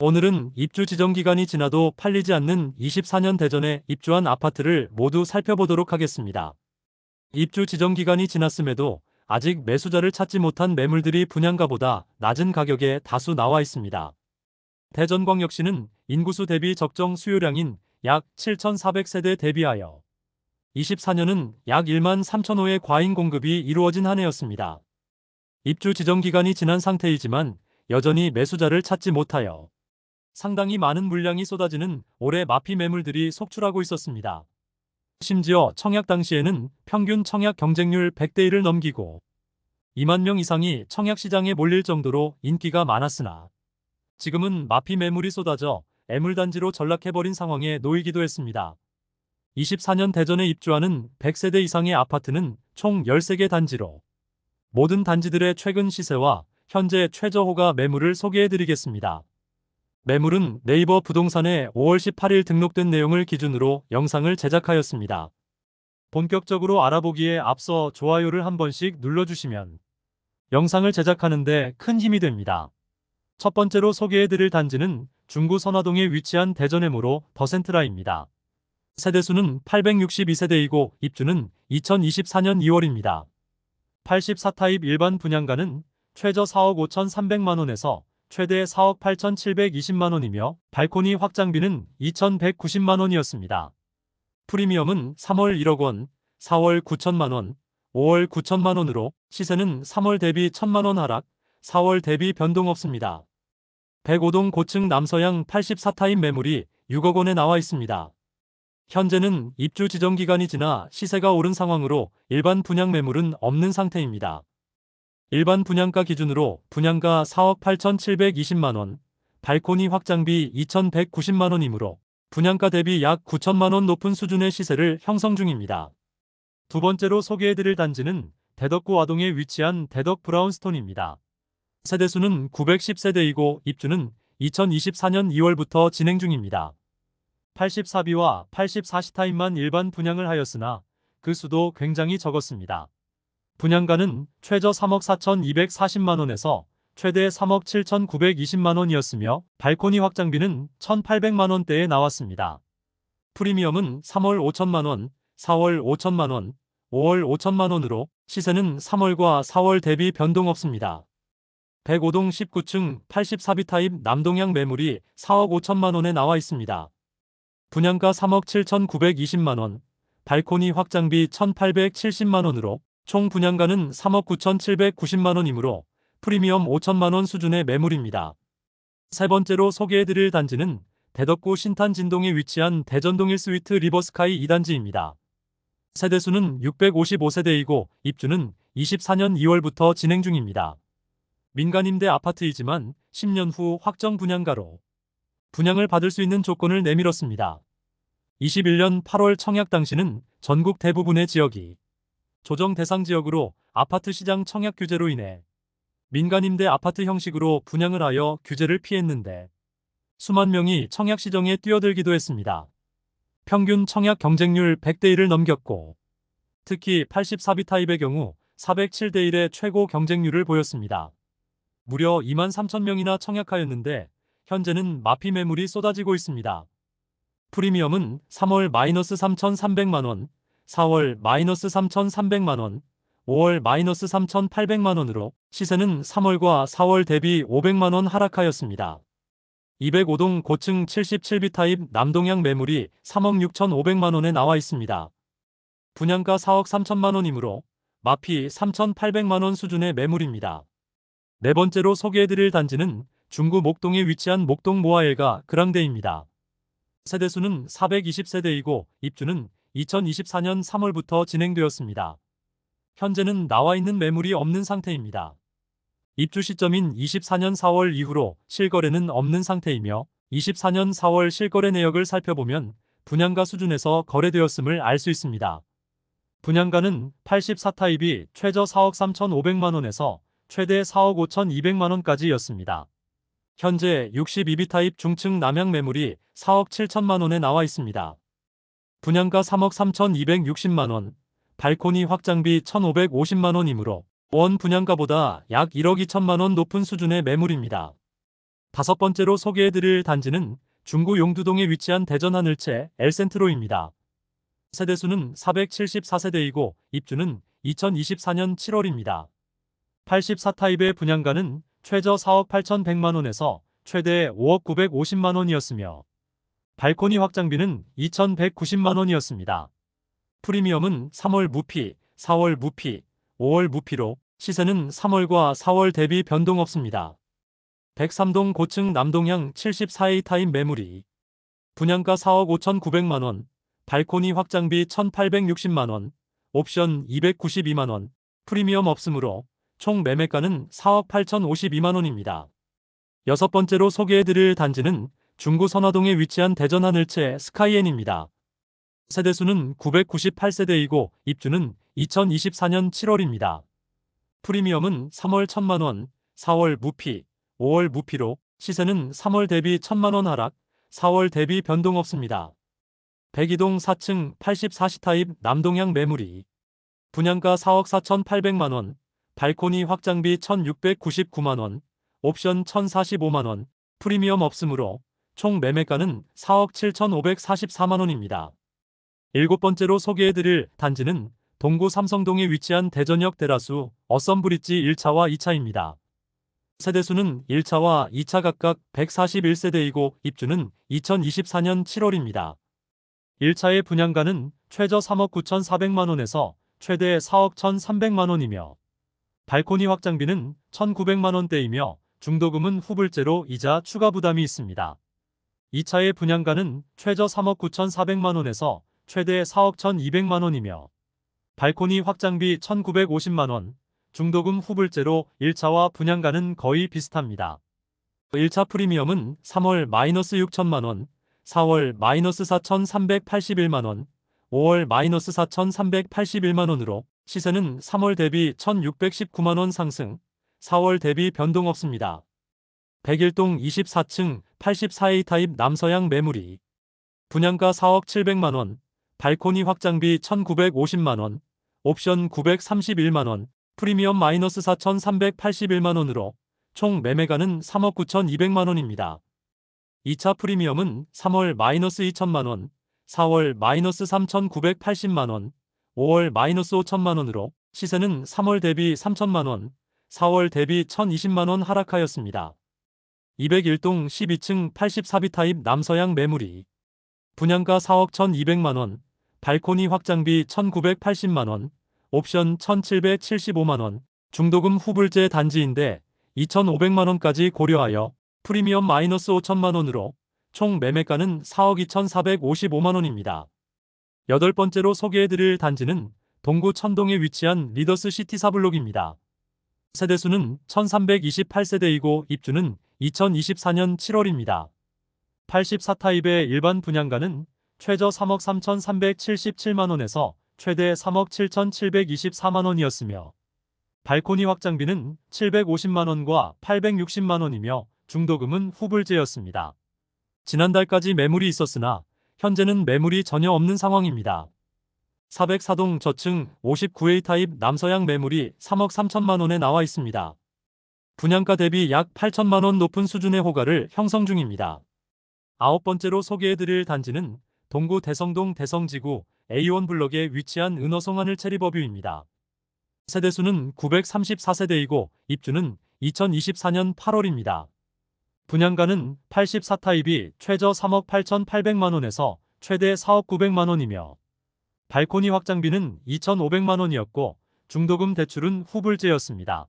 오늘은 입주 지정 기간이 지나도 팔리지 않는 24년 대전에 입주한 아파트를 모두 살펴보도록 하겠습니다. 입주 지정 기간이 지났음에도 아직 매수자를 찾지 못한 매물들이 분양가보다 낮은 가격에 다수 나와 있습니다. 대전광역시는 인구수 대비 적정 수요량인 약 7,400세대 대비하여 24년은 약 1만 3천 호의 과잉 공급이 이루어진 한 해였습니다. 입주 지정 기간이 지난 상태이지만 여전히 매수자를 찾지 못하여 상당히 많은 물량이 쏟아지는 올해 마피 매물들이 속출하고 있었습니다. 심지어 청약 당시에는 평균 청약 경쟁률 100대 1을 넘기고 2만 명 이상이 청약 시장에 몰릴 정도로 인기가 많았으나 지금은 마피 매물이 쏟아져 애물단지로 전락해버린 상황에 놓이기도 했습니다. 24년 대전에 입주하는 100세대 이상의 아파트는 총 13개 단지로 모든 단지들의 최근 시세와 현재 최저호가 매물을 소개해드리겠습니다. 매물은 네이버 부동산에 5월 18일 등록된 내용을 기준으로 영상을 제작하였습니다. 본격적으로 알아보기에 앞서 좋아요를 한 번씩 눌러주시면 영상을 제작하는데 큰 힘이 됩니다. 첫 번째로 소개해드릴 단지는 중구 선화동에 위치한 대전해무로 더센트라입니다. 세대수는 862세대이고 입주는 2024년 2월입니다. 84타입 일반 분양가는 최저 4억 5,300만원에서 최대 4억 8,720만원이며 발코니 확장비는 2,190만원이었습니다. 프리미엄은 3월 1억 원, 4월 9천만원, 5월 9천만원으로 시세는 3월 대비 1천만원 하락, 4월 대비 변동 없습니다. 105동 고층 남서양 84타입 매물이 6억 원에 나와 있습니다. 현재는 입주 지정 기간이 지나 시세가 오른 상황으로 일반 분양 매물은 없는 상태입니다. 일반 분양가 기준으로 분양가 4억 8,720만원, 발코니 확장비 2,190만원이므로 분양가 대비 약 9천만원 높은 수준의 시세를 형성 중입니다. 두 번째로 소개해드릴 단지는 대덕구 아동에 위치한 대덕 브라운스톤입니다. 세대수는 910세대이고 입주는 2024년 2월부터 진행 중입니다. 84비와 84시타임만 일반 분양을 하였으나 그 수도 굉장히 적었습니다. 분양가는 최저 3억 4,240만원에서 최대 3억 7,920만원이었으며 발코니 확장비는 1,800만원대에 나왔습니다. 프리미엄은 3월 5천만원, 4월 5천만원, 5월 5천만원으로 시세는 3월과 4월 대비 변동 없습니다. 105동 19층 84비 타입 남동향 매물이 4억 5천만원에 나와 있습니다. 분양가 3억 7,920만원, 발코니 확장비 1,870만원으로 총 분양가는 3억 9,790만원이므로 프리미엄 5천만원 수준의 매물입니다. 세 번째로 소개해드릴 단지는 대덕구 신탄진동에 위치한 대전동 1스위트 리버스카이 2단지입니다. 세대수는 655세대이고 입주는 24년 2월부터 진행 중입니다. 민간임대 아파트이지만 10년 후 확정 분양가로 분양을 받을 수 있는 조건을 내밀었습니다. 21년 8월 청약 당시는 전국 대부분의 지역이 조정 대상 지역으로 아파트 시장 청약 규제로 인해 민간임대 아파트 형식으로 분양을 하여 규제를 피했는데 수만 명이 청약 시정에 뛰어들기도 했습니다. 평균 청약 경쟁률 100대 1을 넘겼고 특히 84비 타입의 경우 407대 1의 최고 경쟁률을 보였습니다. 무려 2만 3천 명이나 청약하였는데 현재는 마피 매물이 쏟아지고 있습니다. 프리미엄은 3월 마이너스 3,300만원, 4월 마이너스 3,300만원, 5월 마이너스 3,800만원으로 시세는 3월과 4월 대비 500만원 하락하였습니다. 205동 고층 77비 타입 남동향 매물이 3억 6,500만원에 나와 있습니다. 분양가 4억 3천만원이므로 마피 3,800만원 수준의 매물입니다. 네 번째로 소개해드릴 단지는 중구 목동에 위치한 목동 모아엘가 그랑데입니다. 세대수는 420세대이고 입주는 2024년 3월부터 진행되었습니다. 현재는 나와 있는 매물이 없는 상태입니다. 입주 시점인 24년 4월 이후로 실거래는 없는 상태이며 24년 4월 실거래 내역을 살펴보면 분양가 수준에서 거래되었음을 알 수 있습니다. 분양가는 84타입이 최저 4억 3,500만원에서 최대 4억 5,200만원까지였습니다. 현재 62비 타입 중층 남향 매물이 4억 7천만원에 나와 있습니다. 분양가 3억 3,260만원, 발코니 확장비 1,550만원이므로 원 분양가보다 약 1억 2천만원 높은 수준의 매물입니다. 다섯 번째로 소개해드릴 단지는 중구 용두동에 위치한 대전 하늘채 엘센트로입니다. 세대수는 474세대이고 입주는 2024년 7월입니다. 84타입의 분양가는 최저 4억 8,100만원에서 최대 5억 950만원이었으며 발코니 확장비는 2,190만원이었습니다. 프리미엄은 3월 무피, 4월 무피, 5월 무피로 시세는 3월과 4월 대비 변동 없습니다. 103동 고층 남동향 74A 타입 매물이 분양가 4억 5,900만원, 발코니 확장비 1,860만원, 옵션 292만원, 프리미엄 없으므로 총 매매가는 4억 8,052만원입니다. 여섯 번째로 소개해드릴 단지는 중구 선화동에 위치한 대전 하늘채 스카이엔입니다. 세대수는 998세대이고 입주는 2024년 7월입니다. 프리미엄은 3월 1000만원, 4월 무피, 5월 무피로 시세는 3월 대비 1000만원 하락, 4월 대비 변동 없습니다. 102동 4층 84시 타입 남동향 매물이 분양가 4억 4,800만원, 발코니 확장비 1,699만원, 옵션 1,045만원, 프리미엄 없으므로 총 매매가는 4억 7,544만원입니다. 일곱 번째로 소개해드릴 단지는 동구 삼성동에 위치한 대전역 테라수 어썸브릿지 1차와 2차입니다. 세대수는 1차와 2차 각각 141세대이고 입주는 2024년 7월입니다. 1차의 분양가는 최저 3억 9,400만원에서 최대 4억 1,300만원이며 발코니 확장비는 1,900만원대이며 중도금은 후불제로 이자 추가 부담이 있습니다. 2차의 분양가는 최저 3억 9,400만원에서 최대 4억 1,200만원이며 발코니 확장비 1,950만원, 중도금 후불제로 1차와 분양가는 거의 비슷합니다. 1차 프리미엄은 3월 마이너스 6천만원, 4월 마이너스 4,381만원, 5월 마이너스 4,381만원으로 시세는 3월 대비 1,619만원 상승, 4월 대비 변동 없습니다. 101동 24층 84A 타입 남서양 매물이 분양가 4억 700만원, 발코니 확장비 1,950만원, 옵션 931만원, 프리미엄 마이너스 4,381만원으로 총 매매가는 3억 9,200만원입니다. 2차 프리미엄은 3월 마이너스 2천만원, 4월 마이너스 3,980만원, 5월 마이너스 5천만원으로 시세는 3월 대비 3천만원, 4월 대비 1,020만원 하락하였습니다. 201동 12층 84비 타입 남서양 매물이 분양가 4억 1,200만원, 발코니 확장비 1,980만원, 옵션 1,775만원, 중도금 후불제 단지인데 2,500만원까지 고려하여 프리미엄 마이너스 5천만원으로 총 매매가는 4억 2,455만원입니다. 여덟 번째로 소개해드릴 단지는 동구 천동에 위치한 리더스 시티 사블록입니다. 세대수는 1328세대이고 입주는 2024년 7월입니다. 84타입의 일반 분양가는 최저 3억 3,377만원에서 최대 3억 7,724만원이었으며 발코니 확장비는 750만원과 860만원이며 중도금은 후불제였습니다. 지난달까지 매물이 있었으나 현재는 매물이 전혀 없는 상황입니다. 404동 저층 59A 타입 남서양 매물이 3억 3천만 원에 나와 있습니다. 분양가 대비 약 8천만 원 높은 수준의 호가를 형성 중입니다. 아홉 번째로 소개해드릴 단지는 동구 대성동 대성지구 A1 블럭에 위치한 은어송하늘 체리버뷰입니다. 세대수는 934세대이고 입주는 2024년 8월입니다. 분양가는 84타입이 최저 3억 8,800만원에서 최대 4억 900만원이며 발코니 확장비는 2,500만원이었고 중도금 대출은 후불제였습니다.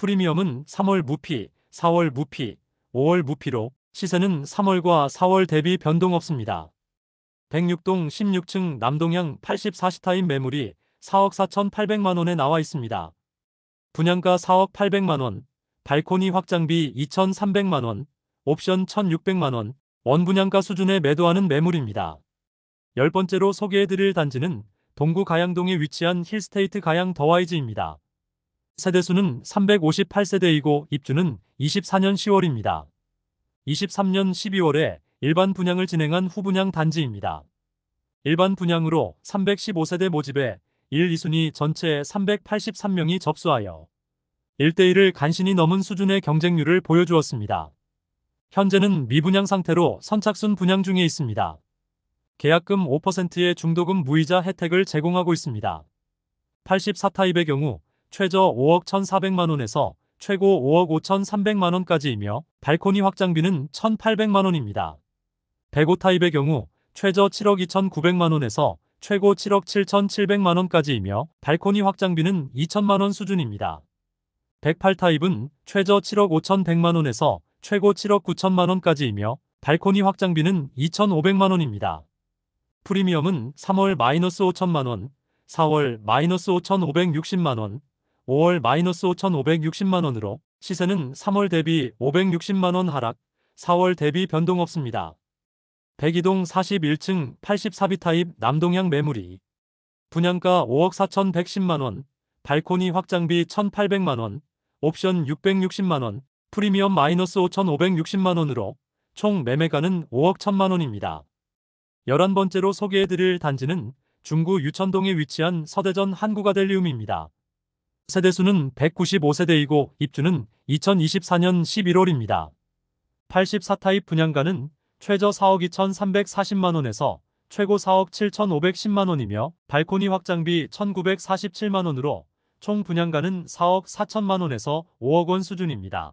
프리미엄은 3월 무피, 4월 무피, 5월 무피로 시세는 3월과 4월 대비 변동 없습니다. 106동 16층 남동향 84시타임 매물이 4억 4,800만원에 나와 있습니다. 분양가 4억 800만원, 발코니 확장비 2,300만원, 옵션 1,600만원, 원분양가 수준에 매도하는 매물입니다. 열 번째로 소개해드릴 단지는 동구 가양동에 위치한 힐스테이트 가양 더와이즈입니다. 세대수는 358세대이고 입주는 24년 10월입니다. 23년 12월에 일반 분양을 진행한 후분양 단지입니다. 일반 분양으로 315세대 모집에 1, 2순위 전체 383명이 접수하여 1대1을 간신히 넘은 수준의 경쟁률을 보여주었습니다. 현재는 미분양 상태로 선착순 분양 중에 있습니다. 계약금 5%의 중도금 무이자 혜택을 제공하고 있습니다. 84타입의 경우 최저 5억 1,400만 원에서 최고 5억 5,300만 원까지이며 발코니 확장비는 1,800만 원입니다. 105타입의 경우 최저 7억 2,900만 원에서 최고 7억 7,700만 원까지이며 발코니 확장비는 2천만 원 수준입니다. 108타입은 최저 7억 5,100만 원에서 최고 7억 9천만 원까지이며 발코니 확장비는 2,500만 원입니다. 프리미엄은 3월 마이너스 5천만 원, 4월 마이너스 5,560만 원, 5월 마이너스 5,560만 원으로 시세는 3월 대비 560만 원 하락, 4월 대비 변동 없습니다. 백이동 41층 84비 타입 남동향 매물이 분양가 5억 4,110만 원, 발코니 확장비 1,800만 원, 옵션 660만 원, 프리미엄 마이너스 5,560만 원으로 총 매매가는 5억 1천만 원입니다. 11번째로 소개해드릴 단지는 중구 유천동에 위치한 서대전 한국아델리움입니다. 세대수는 195세대이고 입주는 2024년 11월입니다. 84타입 분양가는 최저 4억 2,340만 원에서 최고 4억 7,510만 원이며 발코니 확장비 1,947만 원으로 총 분양가는 4억 4천만 원에서 5억 원 수준입니다.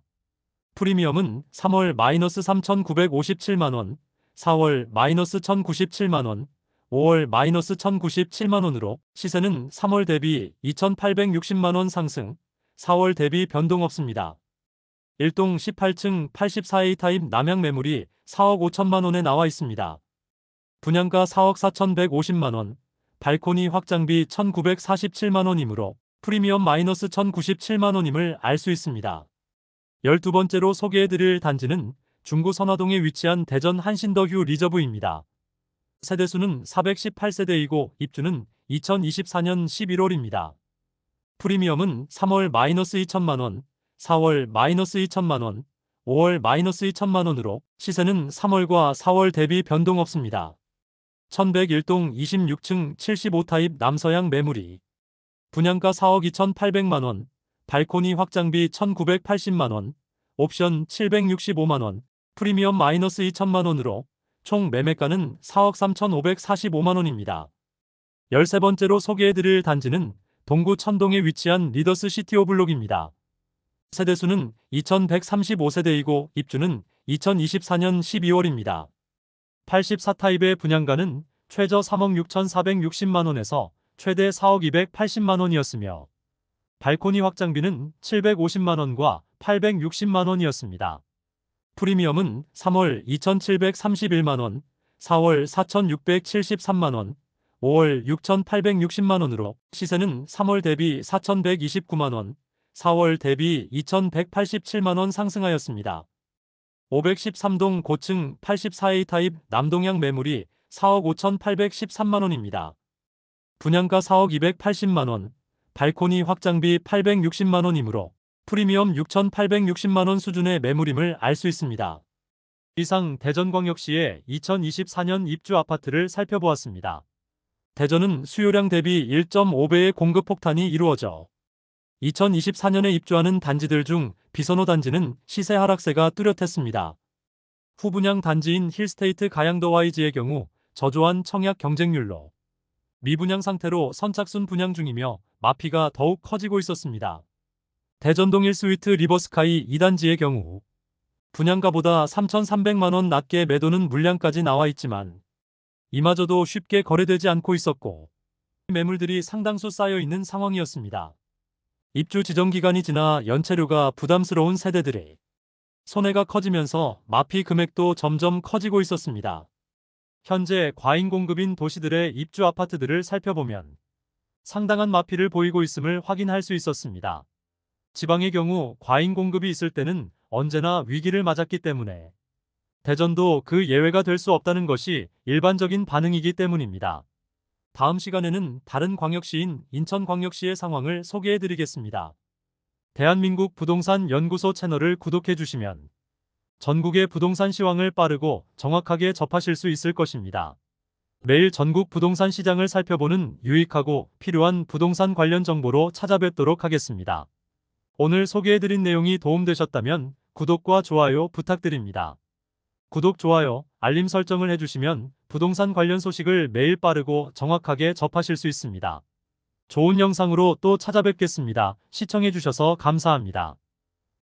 프리미엄은 3월 마이너스 3,957만 원, 4월 마이너스 1,097만 원, 5월 마이너스 1,097만 원으로 시세는 3월 대비 2,860만 원 상승, 4월 대비 변동 없습니다. 1동 18층 84A 타입 남양 매물이 4억 5천만 원에 나와 있습니다. 분양가 4억 4,150만 원, 발코니 확장비 1,947만 원이므로 프리미엄 마이너스 1,097만 원임을 알 수 있습니다. 12번째로 소개해드릴 단지는 중구 선화동에 위치한 대전 한신더휴 리저브입니다. 세대수는 418세대이고 입주는 2024년 11월입니다. 프리미엄은 3월 마이너스 2천만 원, 4월 마이너스 2천만 원, 5월 마이너스 2천만 원으로 시세는 3월과 4월 대비 변동 없습니다. 1101동 26층 75타입 남서양 매물이 분양가 4억 2,800만 원, 발코니 확장비 1,980만 원, 옵션 765만 원, 프리미엄 마이너스 2천만 원으로 총 매매가는 4억 3,545만 원입니다. 13번째로 소개해드릴 단지는 동구 천동에 위치한 리더스 시티 오 블록입니다. 세대수는 2135세대이고 입주는 2024년 12월입니다. 84타입의 분양가는 최저 3억 6,460만 원에서 최대 4억 280만 원이었으며 발코니 확장비는 750만 원과 860만 원이었습니다. 프리미엄은 3월 2,731만 원, 4월 4,673만 원, 5월 6,860만 원으로 시세는 3월 대비 4,129만 원, 4월 대비 2,187만 원 상승하였습니다. 513동 고층 84A 타입 남동향 매물이 4억 5,813만 원입니다. 분양가 4억 280만 원, 발코니 확장비 860만 원이므로 프리미엄 6,860만 원 수준의 매물임을 알 수 있습니다. 이상 대전광역시의 2024년 입주 아파트를 살펴보았습니다. 대전은 수요량 대비 1.5배의 공급 폭탄이 이루어져 2024년에 입주하는 단지들 중 비선호 단지는 시세 하락세가 뚜렷했습니다. 후분양 단지인 힐스테이트 가양더 와이즈의 경우 저조한 청약 경쟁률로 미분양 상태로 선착순 분양 중이며 마피가 더욱 커지고 있었습니다. 대전동 1스위트 리버스카이 2단지의 경우 분양가보다 3,300만 원 낮게 매도는 물량까지 나와 있지만 이마저도 쉽게 거래되지 않고 있었고 매물들이 상당수 쌓여 있는 상황이었습니다. 입주 지정 기간이 지나 연체료가 부담스러운 세대들의 손해가 커지면서 마피 금액도 점점 커지고 있었습니다. 현재 과잉 공급인 도시들의 입주 아파트들을 살펴보면 상당한 마피를 보이고 있음을 확인할 수 있었습니다. 지방의 경우 과잉 공급이 있을 때는 언제나 위기를 맞았기 때문에 대전도 그 예외가 될 수 없다는 것이 일반적인 반응이기 때문입니다. 다음 시간에는 다른 광역시인 인천광역시의 상황을 소개해 드리겠습니다. 대한민국 부동산 연구소 채널을 구독해 주시면 전국의 부동산 시황을 빠르고 정확하게 접하실 수 있을 것입니다. 매일 전국 부동산 시장을 살펴보는 유익하고 필요한 부동산 관련 정보로 찾아뵙도록 하겠습니다. 오늘 소개해드린 내용이 도움되셨다면 구독과 좋아요 부탁드립니다. 구독, 좋아요, 알림 설정을 해주시면 부동산 관련 소식을 매일 빠르고 정확하게 접하실 수 있습니다. 좋은 영상으로 또 찾아뵙겠습니다. 시청해주셔서 감사합니다.